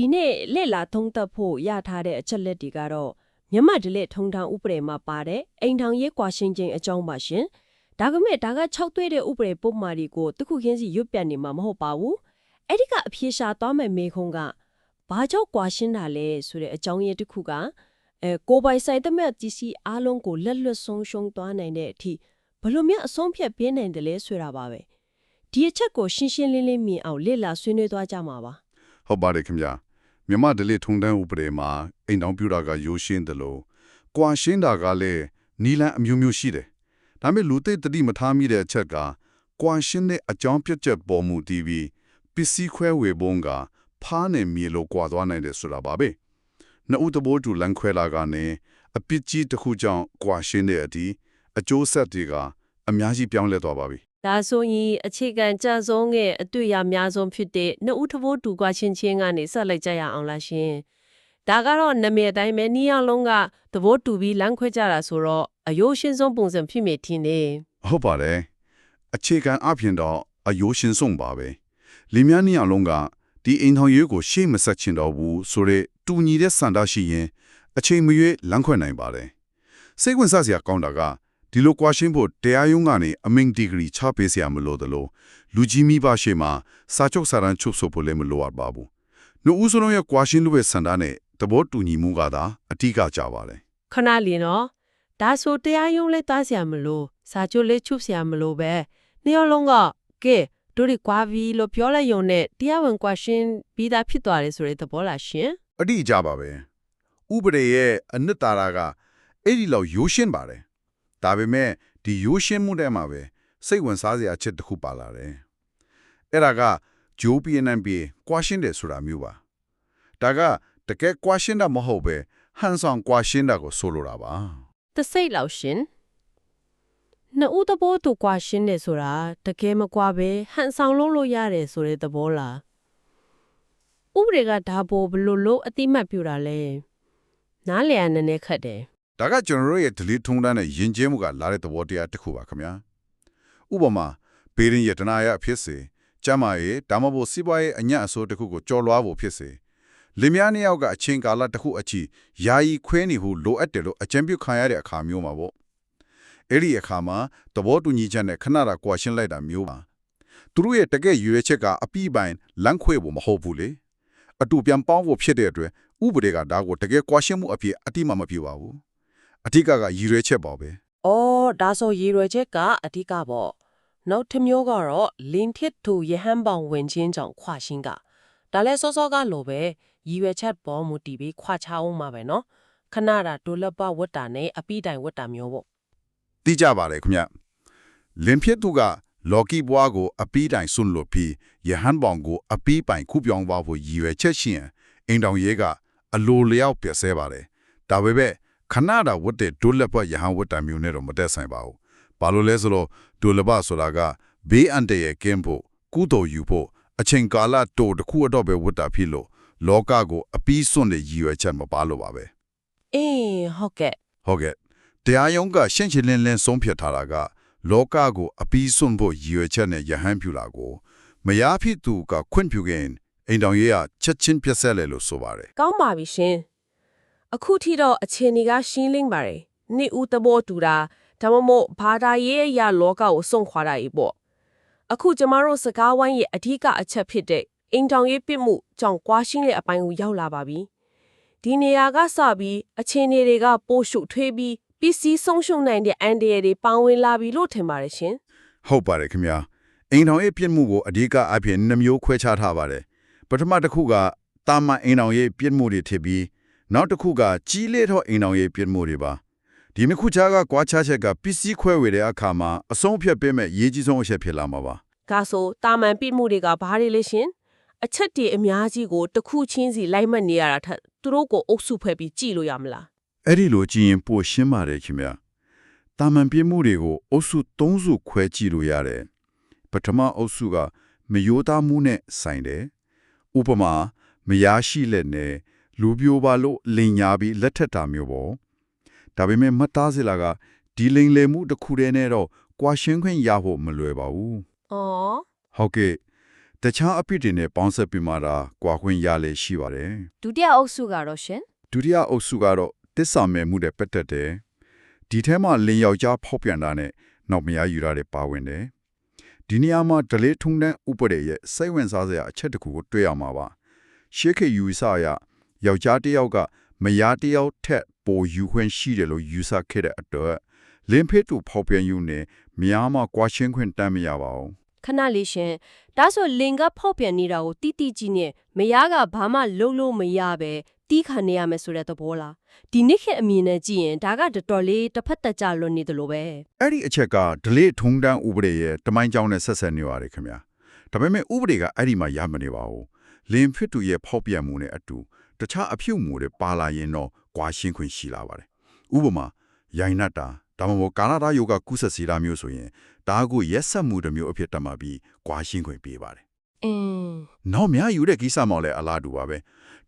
ဒီနေ့လက်လာသုံးသပ်ဖို့ရထားတဲ့အချက်လက်တွေကတော့မြန်မာဒလက်ထုံထောင်ဥပဒေမှာပါတဲ့အိမ်ထောင်ရေးကွာရှင်းခြင်းအကြောင်းပါရှင်ဒါကမဲ့ဒါက6သွေးတဲ့ဥပဒေပုံမှားတွေကိုတစ်ခုချင်းစီရွတ်ပြနေမှာမဟုတ်ပါဘူးအဲ့ဒီကအဖြေရှာသွားမဲ့မေခုံးကဘာကြောင့်ကွာရှင်းတာလဲဆိုတဲ့အကြောင်းရင်းတစ်ခုကအဲကိုပိုင်ဆိုင်တဲ့မဲ့ကြီးစီအားလုံးကိုလက်လွတ်ဆုံးရှုံးသွားနိုင်တဲ့အထိဘယ်လိုမျိုးအဆုံးဖြတ်ပေးနိုင်တယ်လဲဆိုတာပါပဲဒီအချက်ကိုရှင်းရှင်းလင်းလင်းမြင်အောင်လေ့လာဆွေးနွေးသွားကြမှာပါဟုတ်ပါတယ်ခင်ဗျာ မြမဒလိထုံတန်းဥပဒေမှာအိမ်တောင်ပြူတာကရိုးရှင်းတယ်လို့ကွာရှင်းတာကလည်းနီလန်အမျိုးမျိုးရှိတယ်ဒါပေမဲ့လူသိတတိမထားမိတဲ့အချက်ကကွာရှင်းတဲ့အကြောင်းပြချက်ပေါ်မူတည်ပြီးပစ္စည်းခွဲဝေပုံကဖားနေမြေလို့ကွာသွားနိုင်တယ်ဆိုတာပါပဲနှစ်ဦးတဘိုးတူလန်ခွဲလာကနေအပစ်ကြီးတစ်ခုကြောင့်ကွာရှင်းတဲ့အတီအကျိုးဆက်တွေကအများကြီးပြောင်းလဲသွားပါပြီ ဒါဆိုရင်အခြေခံကြဆုံးရဲ့အတွေ့အများဆုံးဖြစ်တဲ့နှစ်ဦးသဘောတူကွာချင်းချင်းကနေဆက်လိုက်ကြရအောင်လားရှင်။ဒါကတော့နာမည်အတိုင်းပဲနီးအောင်လုံးကသဘောတူပြီးလမ်းခွဲကြတာဆိုတော့အယိုးရှင်းဆုံးပုံစံဖြစ်မိထင်တယ်ဟုတ်ပါတယ်အခြေခံအပြင်တော့အယိုးရှင်ဆုံးပါပဲလီမြန်းနီအလုံးကဒီအိမ်ထောင်ရေးကိုရှေ့မဆက်ချင်တော့ဘူးဆိုတော့တူညီတဲ့စန္ဒရှိရင်အချိန်မရွေးလမ်းခွဲနိုင်ပါတယ်စိတ်ဝင်စားစရာကောင်းတာက ဒီလိုကွာရှင်းဖို့တရားရုံးကနေအမင်းဒီဂရီချပေးစရာမလိုသလိုလူကြီးမိဘရှေ့မှာစာချုပ်စာတမ်းချုပ်ဆိုဖို့လည်းမလိုအပ်ပါဘူးနှုတ်ဦးစလုံးရဲ့ကွာရှင်းလို့ရဲ့စန္ဒနဲ့သဘောတူညီမှုကသာအထူးကကြပါတယ်။ခဏလေးနော်။ဒါဆိုတရားရုံးလဲတားစရာမလိုစာချုပ်လဲချုပ်စရာမလိုပဲနှစ်ယောက်လုံးကကဲတို့ဒီကွာပြီလို့ပြောလိုက်ရုံနဲ့တရားဝင်ကွာရှင်းပြီးသားဖြစ်သွားတယ်ဆိုတဲ့သဘောလားရှင်။အတိအကျပါပဲဥပဒေရဲ့အနှစ်သာရကအဲ့ဒီလောက်ရိုးရှင်းပါတယ် ဒါပေမဲ့ဒီရိုးရှင်းမှုတဲ့မှာပဲစိတ်ဝင်စားစရာအချက်တစ်ခုပါလာတယ်အဲ့ဒါကဂျိုးပြင်းနှံပြေကွာရှင်းတယ်ဆိုတာမျိုးပါဒါကတကယ်ကွာရှင်းတာမဟုတ်ပဲဟန်ဆောင်ကွာရှင်းတာကိုဆိုလိုတာပါတစိတ်လောက်ရှင်နှစ်ဦးသဘောတူကွာရှင်းတယ်ဆိုတာတကယ်မကွာပဲဟန်ဆောင်လုံးလို့ရတယ်ဆိုတဲ့သဘောလားဥပဒေကဒါပေါ်ဘလို့လို့အတိမတ်ပြတာလဲနားလည်ရနည်းနည်းခက်တယ် ဒါကကျွန်တော်တို့ရဲ့ဒလီထုံးတန်းနဲ့ယဉ်ကျေးမှုကလာတဲ့သဘောတရားတစ်ခုပါခင်ဗျာဥပမာဘေးရင်ယတနာရဖြစ်စေကျမ်းမာရေးဒါမှမဟုတ်စီးပွားရေးအညံ့အဆိုးတစ်ခုကိုကြော်လွားဖို့ဖြစ်စေလင်မယားနှစ်ယောက်ကအချင်းကာလတစ်ခုအချီယာယီခွဲနေဖို့လိုအပ်တယ်လို့အကြံပြုခံရတဲ့အခါမျိုးမှာပေါ့အဲ့ဒီအခါမှာသဘောတူညီချက်နဲ့ခဏတာကွာရှင်းလိုက်တာမျိုးပါသူတို့ရဲ့တကယ့်ရွေချက်ကအပိပိုင်လမ်းခွဲဖို့မဟုတ်ဘူးလေအတူပြန်ပေါင်းဖို့ဖြစ်တဲ့အတွက်ဥပဒေကဒါကိုတကယ်ကွာရှင်းမှုအဖြစ်အတိမမပြပါဘူး အဓိကကရည်ရွယ်ချက်ပါပဲ။အော်ဒါဆိုရည်ရွယ်ချက်ကအဓိကပေါ့။နောက်တစ်မျိုးကတော့လင်းထစ်သူရဟန်းပေါင်ဝင်ချင်းကြောင့်ခွာရှင်းကဒါလဲစောစောကလိုပဲရည်ရွယ်ချက်ပေါ်မူတည်ပြီးခွာချအောင်မှာပဲနော်။ခဏတာဒိုလပဝတ်တာနဲ့အပိတိုင်ဝတ်တာမျိုးပေါ့သိကြပါလေခင်ဗျလင်ဖြစ်သူကလော်ကီဘွားကိုအပီးတိုင်ဆွန့်လို့ပြီးယဟန်ဘောင်ကိုအပီးပိုင်ခုပြောင်းသွားဖို့ရည်ရွယ်ချက်ရှိရင်အိမ်တောင်ရဲကအလိုလျောက်ပြဆဲပါတယ်ဒါပေမဲ့ ခဏတာဝတ်တဲ့ဒုလက်ပတ်ယဟန်ဝတ်တာမျိုးနဲ့တော့မတက်ဆိုင်ပါဘူးဘာလို့လဲဆိုတော့ဒုလက်ပတ်ဆိုတာကဘေးအန်တရဲ့ကင်းဖို့ကုသိုလ်ယူဖို့အချိန်ကာလတိုတစ်ခုတော့ပဲဝတ်တာဖြစ်လို့လောကကိုအပီးစွန့်တဲ့ရည်ရွယ်ချက်မပါလို့ပါပဲ။အေးဟုတ်ကဲ့ဟုတ်ကဲ့တရားရုံးကရှင်းရှင်းလင်းလင်းဆုံးဖြတ်ထားတာကလောကကိုအပီးစွန့်ဖို့ရည်ရွယ်ချက်နဲ့ယဟန်ပြူလာကိုမယားဖြစ်သူကခွင့်ပြုခဲ့ရင်အိမ်တော်ရေးကချက်ချင်းပြတ်ဆက်လေလို့ဆိုပါတယ်။ကောင်းပါပြီရှင်။ အခုထိတော့အခြေအနေကရှင်းလင်းပါတယ်။နှစ်ဦးသဘောတူတာဒါမှမဟုတ်ဘာသာရေးအရာလောကကိုစွန့်ခွာတာကြီးပေါ့။အခုကျမတို့စကားဝိုင်းရဲ့အဓိကအချက်ဖြစ်တဲ့အင်တောင်ရေးပြစ်မှုကြောင့်ကွာရှင်းတဲ့အပိုင်းကိုရောက်လာပါပြီ။ဒီနေရာကစပြီးအခြေအနေတွေကပိုရှုထွေးပြီးပစ္စည်းဆုံးရှုံနိုင်တဲ့အန်ဒီရတွေပေါင်းဝင်လာပြီလို့ထင်ပါတယ်ရှင်ဟုတ်ပါတယ်ခင်ဗျာအိမ်တော်ရေးပြစ်မှုကိုအဓိကအဖြစ်နှမျိုးခွဲခြားထားပါတယ်ပထမတစ်ခုကတာမန်အိမ်တော်ရေးပြစ်မှုတွေဖြစ်ပြီး နောက်တစ်ခုကကြီးလေးသောအိမ်တော်ရေးပြစ်မှုတွေပါဒီနှစ်ခုခြားကကွာခြားချက်ကပစ္စည်းခွဲဝေတဲ့အခါမှာအဆုံးအဖြတ်ပေးမဲ့ရေးကြီးဆုံးအချက်ဖြစ်လာမှာပါ။ဒါဆိုတာမန်ပြစ်မှုတွေကဘာတွေလဲရှင်။အချက်တွေအများကြီးကိုတစ်ခုချင်းစီလိုက်မှတ်နေရတာထက်သူတို့ကိုအုပ်စုဖွဲ့ပြီးကြည့်လို့ရမလားအဲ့ဒီလိုကြည့်ရင်ပိုရှင်းပါတယ်ခင်ဗျာတာမန်ပြမှုတွေကိုအုပ်စု၃စုခွဲကြည့်လို့ရတယ်ပထမအုပ်စုကမယိုသားမှုနဲ့ဆိုင်တယ်ဥပမာမယားရှိလက်နဲ့ လူပြိုပါလို့လင်ညာပြီးလက်ထက်တာမျိုးပေါ့ဒါပေမဲ့မှတ်သားစလာကဒီလိန်လေမှုတစ်ခုတည်းနဲ့တော့ကွာရှင်းခွင့်ရဖို့မလွယ်ပါဘူး။အော်ဟုတ်ကဲ့တခြားအဖြစ်တွေနဲ့ပေါင်းဆက်ပြီးမှသာကွာခွင့်ရလေရှိပါတယ်ဒုတိယအုပ်စုကတော့ရှင်ဒုတိယအုပ်စုကတော့တစ္ဆာမဲ့မှုတဲ့ပတ်သက်တယ်ဒီထဲမှာလင်ယောက်ျားဖောက်ပြန်တာနဲ့နောက်မယားယူတာတွေပါဝင်တယ်ဒီနေရာမှာဒလေးထုံတဲ့ဥပဒေရဲ့စိတ်ဝင်စားစရာအချက်တစ်ခုကိုတွေ့ရမှာပါရှေးခေတ်ယူဆရ ယောက်ျားတစ်ယောက်ကမယားတစ်ယောက်ထက်ပိုယူခွင့်ရှိတယ်လို့ယူဆခဲ့တဲ့အတွက်လင်ဖေးတူဖောက်ပြန်ယူနေများမှာကွာရှင်းခွင့်တမ်းမရပါဘူးခဏလေးရှင်ဒါဆိုလင်ကဖောက်ပြန်နေတာကိုတိတိကြီးနဲ့မယားကဘာမှလုပ်လို့မရပဲတီးခံနေရမယ်ဆိုတဲ့သဘောလားဒီနေ့ခေတ်အမြင်နဲ့ကြည့်ရင်ဒါကတော်တော်လေးတစ်ဖက်သက်ကြလွန်နေတယ်လို့ပဲအဲ့ဒီအချက်ကဒလေးထုံတန်းဥပဒေရဲ့တမိုင်းကြောင်းနဲ့ဆက်ဆက်နေပါတယ်ခင်ဗျာဒါပေမဲ့ဥပဒေကအဲ့ဒီမှာရမနေပါဘူးလင်ဖြစ်သူရဲ့ဖောက်ပြန်မှုနဲ့အတူ တခြားအဖြုတ်မှုတွေပါလာရင်တော့ကွာရှင်းခွင့်ရှိလာပါတယ်ဥပမာရိုင်နတ်တာဒါမှမဟုတ်ကာနာဒါယောဂကုသစီတာမျိုးဆိုရင်ဒါကိုရက်ဆက်မှုတစ်မျိုးအဖြစ်တတ်မှတ်ပြီးကွာရှင်းခွင့်ပေးပါတယ်အင်းနောက်များယူတဲ့ကိစ္စမှလည်းအလားတူပါပဲ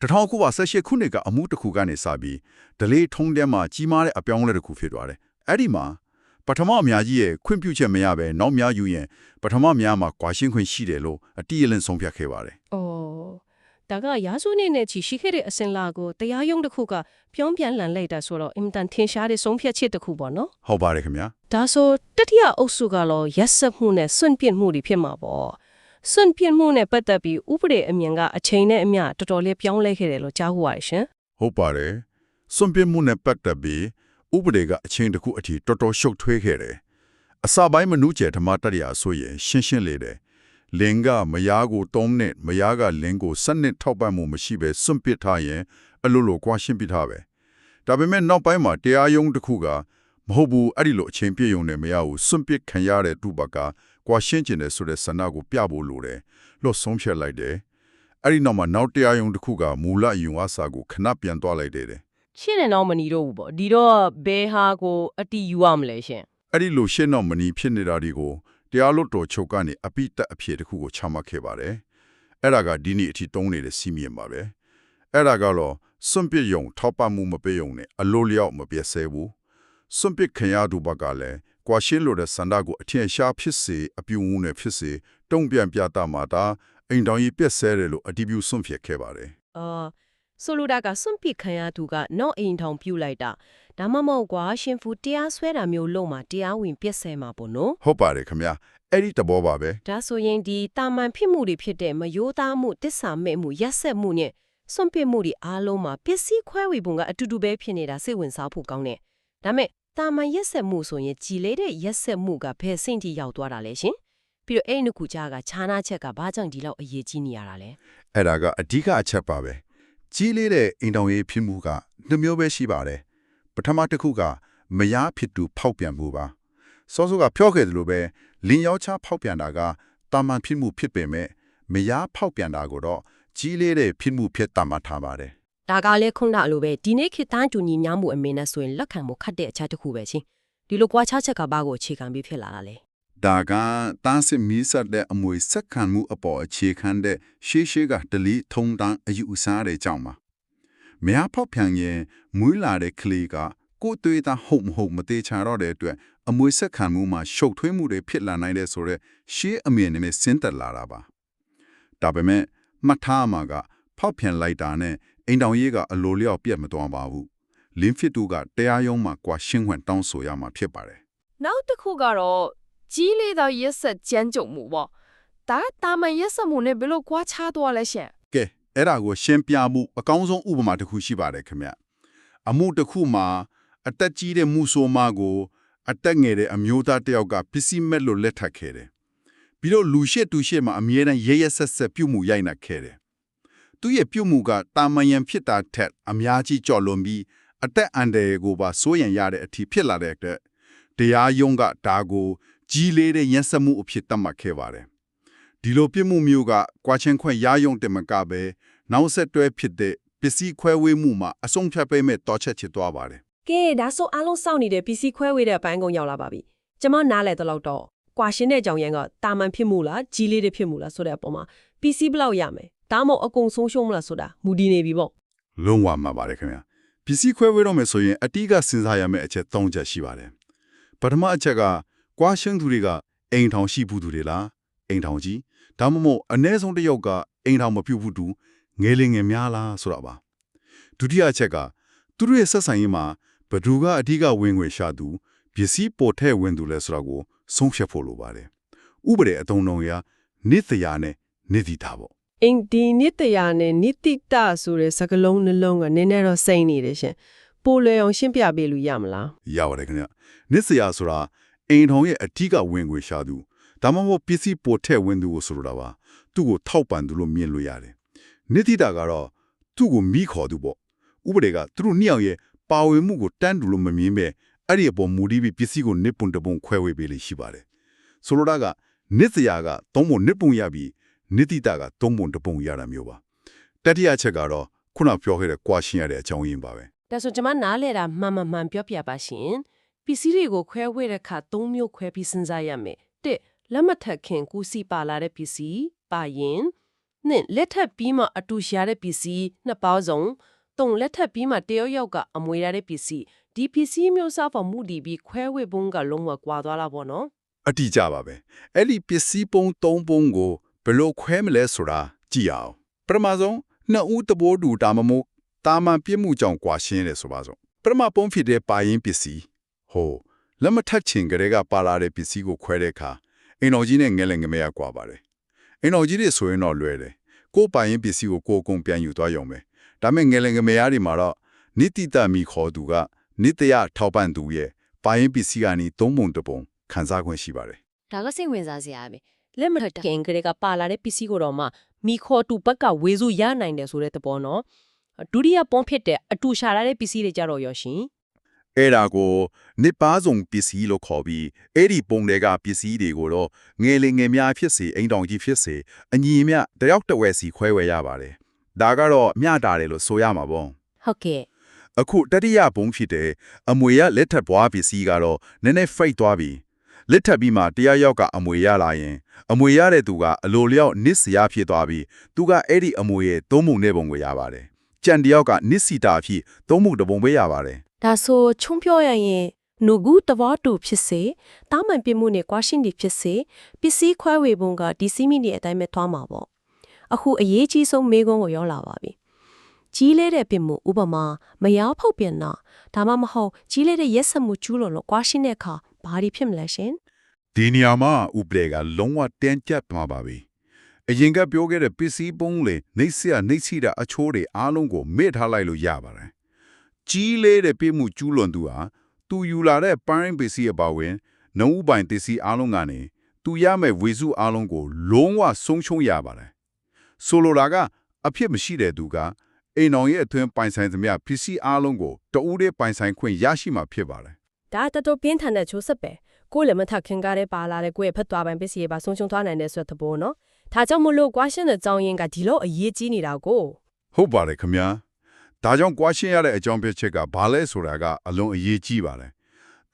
1918ခုနှစ်ကအမှုတစ်ခုကနေစပြီးဒလေးထုံးတဲမှာကြီးမားတဲ့အပြောင်းအလဲတစ်ခုဖြစ်သွားတယ်အဲ့ဒီမှာပထမအများကြီးရဲ့ခွင့်ပြုချက်မရဘဲနောက်များယူရင်ပထမများမှာကွာရှင်းခွင့်ရှိတယ်လို့အတိအလင်းဆုံးဖြတ်ခဲ့ပါတယ်။အော် ဒါကရာဇဝနေနဲ့ချီရှိခဲ့တဲ့အစင်လာကိုတရားရုံးတစ်ခုကပြောင်းပြန်လှန်လိုက်တာဆိုတော့အင်တန်ထင်ရှားတဲ့ဆုံးဖြတ်ချက်တစ်ခုပေါ့နော်ဟုတ်ပါတယ်ခင်ဗျာ။ဒါဆိုတတိယအုပ်စုကတော့ရက်စက်မှုနဲ့စွန့်ပစ်မှုတွေဖြစ်မှာပေါ့။စွန့်ပစ်မှုနဲ့ပတ်သက်ပြီးဥပဒေအမြင်ကအချိန်နဲ့အမျှတော်တော်လေးပြောင်းလဲခဲ့တယ်လို့ကြားဟူပါတယ်ရှင်ဟုတ်ပါတယ်စွန့်ပစ်မှုနဲ့ပတ်သက်ပြီးဥပဒေကအချင်းတစ်ခုအထိတော်တော်ရှုပ်ထွေးခဲ့တယ်အစပိုင်းမနုကျယ်ဓမ္မတရရာဆိုရင်ရှင်းရှင်းလေးတယ် လင်ကမယားကို၃နှစ်မယားကလင်ကို၁၂ထောက်ပံ့မှုမရှိပဲစွန့်ပစ်ထားရင်အလိုလိုကွာရှင်းပစ်ထားပဲဒါပေမဲ့နောက်ပိုင်းမှာတရားရုံးတစ်ခုကမဟုတ်ဘူးအဲ့ဒီလိုအချိန်ပြည့်ုံနဲ့မရဘူးစွန့်ပစ်ခံရတဲ့သူဘက်ကကွာရှင်းကျင်တယ်ဆိုတဲ့ဆန္ဒကိုပြဖို့လိုတယ်လို့ဆုံးဖြတ်လိုက်တယ်အဲ့ဒီနောက်မှာနောက်တရားရုံးတစ်ခုကမူလယုံဝါစာကိုခဏပြန်သွားလိုက်တယ်တဲ့။ရှင်းနေတော့မနီတော့ဘူးပေါ့။ဒီတော့ဘယ်ဟာကိုအတီးယူရမလဲရှင်အဲ့ဒီလိုရှင်းတော့မနီဖြစ်နေတာဒီကို တရားလွတ်တော်ချုပ်ကနေအပိတက်အဖြစ်တစ်ခုကိုချမှတ်ခဲ့ပါတယ်အဲ့ဒါကဒီနေ့အထိတုံးနေတဲ့စီမီယံပါပဲအဲ့ဒါကတော့စွန့်ပစ်ယုံထောက်ပံ့မှုမပေးယုံနဲ့အလိုလျောက်မပြည့်စဲဘူးစွန့်ပစ်ခံရသူဘက်ကလည်းကွာရှင်းလို့တဲ့စန္ဒကိုအထင်ရှားဖြစ်စေအပြုံမှုနဲ့ဖြစ်စေတုံ့ပြန်ပြတာမှာဒါအိမ်တောင်ကြီးပြည့်စဲတယ်လို့အတီးပြုစွန့်ဖြစ်ခဲ့ပါတယ်။အာဆိုလိုတာကစွန့်ပစ်ခံရသူကနောက်အိမ်ထောင်ပြုတ်လိုက်တာ ဒါမှမဟုတ်ကွာရှင်ဖူတရားစွဲတာမျိုးလုံးမှာတရားဝင်ပြည့်စဲမှာပေါ့နော်ဟုတ်ပါတယ်ခင်ဗျာအဲ့ဒီတဘောပါပဲဒါဆိုရင်ဒီတာမန်ဖြစ်မှုတွေဖြစ်တဲ့မယိုးသားမှုတစ္ဆာမဲ့မှုရက်ဆက်မှုနဲ့စွန့်ပစ်မှုတွေအားလုံးမှာပစ္စည်းခွဲဝေပုံကအတူတူပဲဖြစ်နေတာစိတ်ဝင်စားဖို့ကောင်းတယ်။ဒါမဲ့တာမန်ရက်ဆက်မှုဆိုရင်ကြည်လေးတဲ့ရက်ဆက်မှုကဘယ်ဆင့်ထိရောက်သွားတာလဲရှင်။ပြီးတော့အဲ့ဒီနှစ်ခုကြားကခြားနာချက်ကဘာကြောင့်ဒီလောက်အရေးကြီးနေရတာလဲအဲ့ဒါကအဓိကအချက်ပါပဲကြီးလေးတဲ့အိမ်တောင်ရေးဖြစ်မှုကနှစ်မျိုးပဲရှိပါတယ်ပ ထမတစ်ခုကမယားဖြစ်သူဖောက်ပြန်မှုပါစောစောကပြောခဲ့သလိုပဲလင်းယောက်ျားဖောက်ပြန်တာကတာမန်ဖြစ်မှုဖြစ်ပေမဲ့မယားဖောက်ပြန်တာကိုတော့ကြီးလေးတဲ့ဖြစ်မှုဖြစ်တာမှထားပါတယ်။ဒါကလည်းခုနကလိုပဲဒီနေ့ခေတ်သားတူညီညာမှုအမင်းနဲ့ဆိုရင်လက်ခံမှုခတ်တဲ့အချက်တစ်ခုပဲချင်း။ဒီလိုကွာခြားချက်ကဘာကိုအခြေခံပြီးဖြစ်လာတာလဲ။ဒါကတန်းစစ်မီးဆက်တဲ့အမွေစက်ခံမှုအပေါ်အခြေခံတဲ့ရှေးရှေးကဒလီထုံတန်းအယူအဆတဲ့ကြောင့်ပါ မယားဖောက်ပြန်ရင်မွေးလာတဲ့ကလေးကကိုယ်သွေးသားဟုတ်မဟုတ်မသေးချာတော့တဲ့အတွက်အမွေစက်ခံမှုမှာရှုပ်ထွေးမှုတွေဖြစ်လာနိုင်တဲ့ဆိုတော့ရှေးအမြင်နဲ့စဉ်းသက်လာတာပါဒါပေမဲ့မှတ်ထားမှာကဖောက်ပြန်လိုက်တာနဲ့အိမ်တောင်ရေးကအလိုလျောက်ပြတ်မသွားပါဘူးလင်းဖြစ်သူကတရားရုံးမှာကွာရှင်းခွင့်တောင်းဆိုရမှာဖြစ်ပါတယ်နောက်တစ်ခုကတော့ကြီးလေးသောရက်ဆက်ကြမ်းကြုတ်မှုပေါ့ဒါကတာမန်ရက်ဆက်မှုနဲ့ဘယ်လိုကွာခြားသွားလဲရှင်ကဲ အဲ့ဒါကိုရှင်းပြမှုအကောင်းဆုံးဥပမာတစ်ခုရှိပါတယ်ခင်ဗျအမှုတစ်ခုမှာအသက်ကြီးတဲ့မှုဆိုးမကို အသက်ငယ်တဲ့အမျိုးသားတစ်ယောက်ကပစ္စည်းမဲ့လို့လက်ထပ်ခဲ့တယ်ပြီးတော့လူရှစ်သူရှစ်မှာအမြဲတမ်းရဲရဲဆက်ဆက်ပြုတ်မှုရိုက်နှက်ခဲ့တယ်သူရဲ့ပြုတ်မှုကတာမန်ရန်ဖြစ်တာထက်အများကြီးကြော်လွန်ပြီးအသက်အန္တရာယ်ကိုပါစိုးရင်ရတဲ့အထိဖြစ်လာတဲ့အတွက်တရားရုံးကဒါကိုကြီးလေးတဲ့ရန်စမှုအဖြစ်သတ်မှတ်ခဲ့ပါတယ်ဒီလိုပြစ်မှုမျိုးကကွာချင်းခွင့်ရယုံတယ်မကပဲ နောက်ဆက်တွဲဖြစ်တဲ့ပစ္စည်းခွဲဝေမှုမှာအဆုံးဖြတ်ပေးမဲ့တော်ချက်ချစ်သွားပါတယ်ကဲဒါဆိုအားလုံးစောင့်နေတဲ့ PC ခွဲဝေတဲ့အပိုင်းကုန်ရောက်လာပါပြီကျမနားလဲတော့တော့ကွာရှင်းတဲ့ကြောင်ရန်ကတာမန်ဖြစ်မှုလားကြီးလေးတွေဖြစ်မှုလားဆိုတဲ့အပေါ်မှာ PC ဘယ်လောက်ရမယ်ဒါမှမဟုတ်အကုန်ဆုံးရှုံးမလားဆိုတာမူတည်နေပြီပေါ့လုံးဝမှာပါတယ်ခင်ဗျာပစ္စည်းခွဲဝေတော့မယ်ဆိုရင်အတိကစဉ်းစားရမယ့်အချက်၃ချက်ရှိပါတယ်ပထမအချက်ကကွာရှင်းသူတွေကအိမ်ထောင်ရှိဘူးသူတွေလားအိမ်ထောင်ကြီးဒါမှမဟုတ်အ ਨੇ ဆုံးတစ်ယောက်ကအိမ်ထောင်မပြုတ်ဘူးတူ ငယ်လင်ငယ်များလားဆိုတာပါဒုတိယအချက်ကသူတို့ရဲ့ဆက်ဆံရေးမှာဘယ်သူကအဓိကဝင်ငွေရှာသူပစ္စည်းပေါ်ထည့်ဝင်သူလဲဆိုတာကိုဆုံးဖြတ်ဖို့လိုပါတယ်ဥပဒေအတုံးလုံးရနိတရာနဲ့နိတိတာပေါ့အင်းဒီနိတယာနဲ့နိတိတဆိုတဲ့စကားလုံးနှလုံးကနည်းနည်းတော့စိမ့်နေတယ်ရှင်ပိုလွယ်အောင်ရှင်းပြပေးလို့ရမလားရပါတယ်ခင်ဗျနစ်စရာဆိုတာအိမ်ထောင်ရဲ့အထီးကဝင်ငွေရှာသူဒါမှမဟုတ်ပစ္စည်းပေါ်ထည့်ဝင်သူကိုဆိုလိုတာပါသူ့ကိုထောက်ပံ့သူလို့မြင်လို့ရတယ် နိတိတာကတော့သူ့ကိုမိခေါ်သူပေါ့ဥပဒေကသူတို့နှစ်ယောက်ရဲ့ပါဝင်မှုကိုတန်းတူလို့မမြင်ပဲအဲ့ဒီအပေါ်မူတည်ပြီးပစ္စည်းကိုနစ်ပွန်တပွန်ခွဲဝေပေးလို့ရှိပါတယ်ဆိုလိုတာကနစ်စရာကသုံးပုံနစ်ပုံရပြီးနိတိတာကသုံးပုံတပုံရတာမျိုးပါတတိယချက်ကတော့ခုနပြောခဲ့တဲ့ကွာရှင်းရတဲ့အကြောင်းရင်းပါပဲဒါဆိုကျွန်မနားလဲတာမှန်မှန်မှန်ပြောပြပါရှင်ပစ္စည်းတွေကိုခွဲဝေတဲ့အခါ၃မျိုးခွဲပြီးစဉ်းစားရမယ်တစ်လက်မထက်ခင်ကူစီပါလာတဲ့ပစ္စည်းပါရင် နှစ်လက်ထပ်ပြီးမှအတူရှာတဲ့ပစ္စည်းနှစ်ပေါင်းစုံသုံးလက်ထပ်ပြီးမှတယောက်ယောက်က အမွေရတဲ့ပစ္စည်းဒီပစ္စည်းမျိုးစားပေါ်မူတည်ပြီးခွဲဝေပုံကလုံးဝကွာသွားတာပေါ့နော်အတိအကျပါပဲအဲ့ဒီပစ္စည်းပုံ၃ပုံကိုဘယ်လိုခွဲမလဲဆိုတာကြည့်အောင်ပထမဆုံးနှစ်ဦးတဘိုးတူတာမမို့တာမန်ပြစ်မှုကြောင့်ကွာရှင်းတယ်ဆိုပါစို့ပထမပုံဖြစ်တဲ့ပါရင်ပစ္စည်းဟိုလက်မထက်ချင်ကလေးကပါလာတဲ့ပစ္စည်းကိုခွဲတဲ့အခါအင်တော်ကြီးနဲ့ငဲလဲငမဲရကွာပါတယ် အင်တော်ကြီးတွေဆိုရင်တော့လွယ်တယ်ကိုယ်ပါရင်ပစ္စည်းကိုကိုယ်ကုံပြန်ယူသွားရုံပဲဒါမဲ့ငဲလဲငမဲရတွေမှာတော့နိတိတမီခေါ်သူကနိတယထောက်ပံ့သူရဲ့ပါရင်ပစ္စည်းကနေသုံးပုံတစ်ပုံခံစားခွင့်ရှိပါတယ်ဒါကစိတ်ဝင်စားစရာပဲလက်မထက်ခင်ကလေးကပါလာတဲ့ပစ္စည်းကိုတော့မှမိခေါ်တူဘက်ကဝေစုရနိုင်တယ်ဆိုတဲ့သဘောနော်ဒုတိယပုံဖြစ်တဲ့အတူရှာရတဲ့ပစ္စည်းတွေကြတော့ရောရှင် အဲ့ဒါကိုနိပါစုံပစ္စည်းလို့ခေါ်ပြီးအဲ့ဒီပုံတွေကပစ္စည်းတွေကိုတော့ငယ်လေးငယ်များဖြစ်စေအိမ်တောင်ကြီးဖြစ်စေအညီအမျှတယောက်တစ်ဝက်စီခွဲဝယ်ရပါတယ်ဒါကတော့မျှတာတယ်လို့ဆိုရမှာပေါ့ဟုတ်ကဲ့အခုတတိယဘုံဖြစ်တဲ့အမွေရလက်ထပ်ဘွားပစ္စည်းကတော့နည်းနည်း freight သွားပြီလက်ထပ်ပြီးမှတရားရောက်ကအမွေရလာရင် အမွေရတဲ့သူကအလိုလျောက်နစ်စရာဖြစ်သွားပြီးသူကအဲ့ဒီအမွေရဲ့သုံးပုံနဲ့ပုံကိုရပါတယ် ကြံတယောက်ကနစ်စီတာဖြစ်သုံးပုံတစ်ပုံပဲရပါတယ်ဒါဆိုချုံပြောရရင်နုကူတဘောတူဖြစ်စေတာမန်ပြမှုနဲ့ကွာရှင်းဒီဖြစ်စေပစ္စည်းခွဲဝေပုံကဒီစီမီနေအတိုင်းပဲသွားမှာပေါ့အခုအရေးကြီးဆုံးမေးခွန်းကိုရောက်လာပါပြီကြီးလေးတဲ့ပြမှုဥပမာမရောက်ဖောက်ပြန်တာဒါမှမဟုတ်ကြီးလေးတဲ့ရက်စက်မှုကျူးလွန်လို့ကွာရှင်းတဲ့အခါဘာတွေဖြစ်မလဲရှင်ဒီနေရာမှာဥပဒေကလုံးဝတန်ကြပ်မှာပါပဲ အရင်ကပြောခဲ့တဲ့ပစ္စည်းပုံးလေနှိပ်စရာနှိပ်စီတာအချိုးတွေအားလုံးကိုမေ့ထားလိုက်လို့ရပါတယ်ကြီးလေးတဲ့ပြမှုကျူးလွန်သူဟာသူယူလာတဲ့ပိုင်းပစ္စည်းအပါဝင်နှုံးဥပိုင်ပစ္စည်းအားလုံးကနေသူရမယ့်ဝေစုအားလုံးကိုလုံးဝဆုံးရှုံးရပါတယ်ဆိုလိုတာကအဖြစ်မရှိတဲ့သူကအိမ်တော်ရဲ့အတွင်းပိုင်ဆိုင်သမျှပစ္စည်းအားလုံးကိုတဦးတည်းပိုင်ဆိုင်ခွင့်ရရှိမှာဖြစ်ပါတယ်ဒါတော်တော်ပြင်းထန်တဲ့ချိုးဆက်ပဲကိုယ်လည်းမထက်ခင်ကားတဲ့ပါလာတဲ့ကိုယ့်ရဲ့ဖက်သွားပိုင်းပစ္စည်းတွေပါဆုံးရှုံးသွားနိုင်တဲ့ဆိုတဲ့သဘောနော် ဒါကြောင့်မလို့ကွာရှင်းတဲ့ကြောင်းရင်းကဒီလိုအရေးကြီးနေတာကိုဟုတ်ပါတယ်ခင်ဗျာဒါကြောင့်ကြွားရှင်းရတဲ့အကြောင်းပြချက်ကဘာလဲဆိုတာကအလွန်အရေးကြီးပါတယ်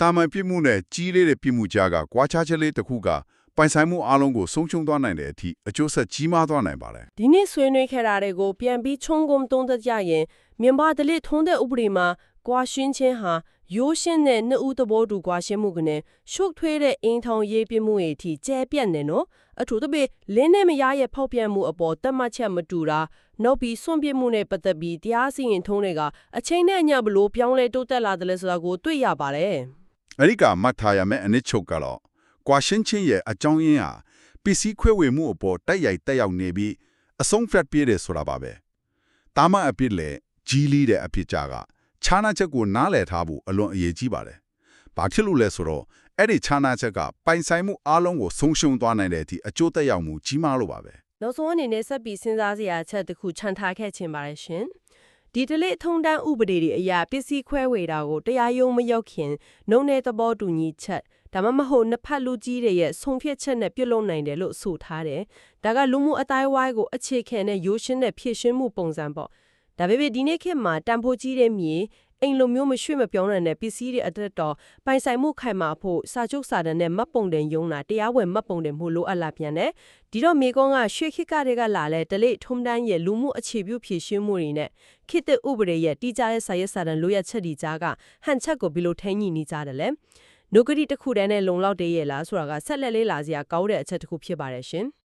တာမန်ပြစ်မှုနဲ့ကြီးလေးတဲ့ပြစ်မှုကြားကကြွားချချက်လေးတစ်ခုကပိုင်ဆိုင်မှုအလုံးကိုဆုံးရှုံးသွားနိုင်တဲ့အထိအကျိုးဆက်ကြီးမားသွားနိုင်ပါတယ်ဒီနေ့ဆွေးနွေးခဲ့တာတွေကိုပြန်ပြီးချုံကုံတုံးသက်ကြရင်မြန်မာဒလိထုံးတဲ့ဥပဒေမှာကွာရှင်းခြင်းဟာ ရိုးရှင်းတဲ့နှစ်ဦးသဘောတူကွာရှင်းမှုကနဲ့ရှုပ်ထွေးတဲ့အင်ထောင်ရေးပြမှုတွေအထိကျဲပြတ်နေနော်အထူးသဖြင့်လင်းနဲ့မရရဲ့ဖောက်ပြန်မှုအပေါ်တတ်မှတ်ချက်မတူတာနောက်ပြီးစွန့်ပစ်မှုနဲ့ပတ်သက်ပြီးတရားစီရင်ထုံးတွေကအချိန်နဲ့အညဘလို့ပြောင်းလဲတိုးတက်လာတယ်လဲဆိုတာကိုတွေ့ရပါတယ်အဲ့ဒီကမှတ်ထားရမယ့်အနည်းချုပ်ကတော့ကြွားရှင်းခြင်းရဲ့အကြောင်းရင်းဟာပစ္စည်းခွဲဝေမှုအပေါ်တိုက်ရိုက်တက်ရောက်နေပြီးအဆုံးဖြတ်ပြည့်တယ်ဆိုတာပါပဲတာမန်အဖြစ်လေကြီးလီတဲ့အဖြစ်ကြက ခြားနာချက်ကိုနားလည်ထားဖို့အလွန်အရေးကြီးပါတယ်။ဘာဖြစ်လို့လဲဆိုတော့အဲ့ဒီခြားနာချက်ကပိုင်ဆိုင်မှုအလုံးကိုဆုံးရှုံးသွားနိုင်တဲ့အထိအကျိုးသက်ရောက်မှုကြီးမားလို့ပါပဲနောက်ဆုံးအနေနဲ့ဆက်ပြီးစဉ်းစားစရာအချက်တစ်ခုခြံထားခဲ့ခြင်းပါတယ်ရှင်။ဒီတလေထုံတန်းဥပဒေတွေအရာပစ္စည်းခွဲဝေတာကိုတရားရုံးမရောက်ခင်နှုံတဲ့သဘောတူညီချက်ဒါမှမဟုတ်နှစ်ဖက်လူကြီးတွေရဲ့ဆုံးဖြတ်ချက်နဲ့ပြုလုပ်နိုင်တယ်လို့ဆိုထားတယ်။ဒါကလူမှုအတိုင်းဝိုင်းကိုအခြေခံတဲ့ရိုးရှင်းတဲ့ဖြည့်ရှင်းမှုပုံစံပေါ့။ ဒါပေမဲ့ဒီနေ့ခေတ်မှာတန်ဖိုးကြီးတဲ့မြေအိမ်လိုမျိုးမရွှေ့မပြောင်းနိုင်တဲ့ပစ္စည်းတွေအတွက်တော့ပိုင်ဆိုင်မှုခိုင်မာဖို့စာချုပ်စာတမ်းနဲ့မှတ်ပုံတင်ယုံတာတရားဝင်မှတ်ပုံတင်မှုလိုအပ်လာပြန်တယ်။ဒီတော့မေကွန်ကရွှေခိကတွေကလာလဲတလေထုံတန်းရဲ့လူမှုအခြေပြုဖြည့်ရှင်းမှုတွေနဲ့ခေတ်သစ်ဥပဒေရဲ့တိကျတဲ့စာရေးစာတမ်းလိုရချက်ဒီကြားကဟန်ချက်ကိုဘယ်လိုထိန်းညှိနေကြတယ်လဲ။နှုတ်ကတိတစ်ခုတည်းနဲ့လုံလောက်တည်းရဲ့လားဆိုတာကဆက်လက်လေးလာစရာကောင်းတဲ့အချက်တစ်ခုဖြစ်ပါတယ်ရှင်။